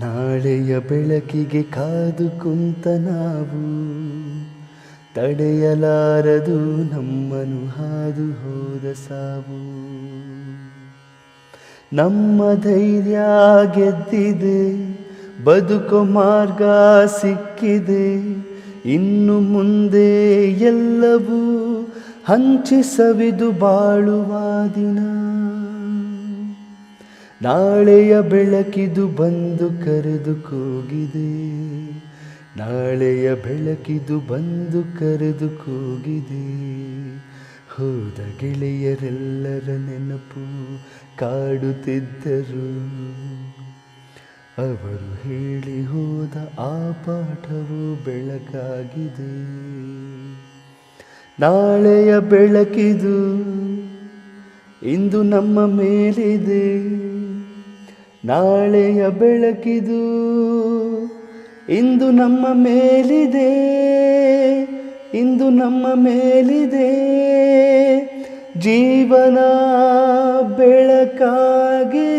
ನಾಳೆಯ ಬೆಳಕಿಗೆ ಕಾದು ಕುಂತ ನಾವು ತಡೆಯಲಾರದು ನಮ್ಮನು ಹಾದು ಹೋದ ಸಾವು. ನಮ್ಮ ಧೈರ್ಯ ಗೆದ್ದಿದೆ, ಬದುಕು ಮಾರ್ಗ ಸಿಕ್ಕಿದೆ, ಇನ್ನು ಮುಂದೆ ಎಲ್ಲವೂ ಹಂಚಿಸವಿದು ಬಾಳುವ ದಿನ. ನಾಳೆಯ ಬೆಳಕಿದು ಬಂದು ಕರೆದು ಕೂಗಿದೆ. ನಾಳೆಯ ಬೆಳಕಿದು ಬಂದು ಕರೆದು ಕೂಗಿದೆ. ಹೋದ ಗೆಳೆಯರೆಲ್ಲರ ನೆನಪು ಕಾಡುತ್ತಿದ್ದರು. ಅವರು ಹೇಳಿ ಹೋದ ಆ ಪಾಠವು ಬೆಳಕಾಗಿದೆ. ನಾಳೆಯ ಬೆಳಕಿದು ಇಂದು ನಮ್ಮ ಮೇಲಿದೆ. ನಾಳೆಯ ಬೆಳಕಿದು ಇಂದು ನಮ್ಮ ಮೇಲಿದೆ ಇಂದು ನಮ್ಮ ಮೇಲಿದೆ. ಜೀವನ ಬೆಳಕಾಗಿ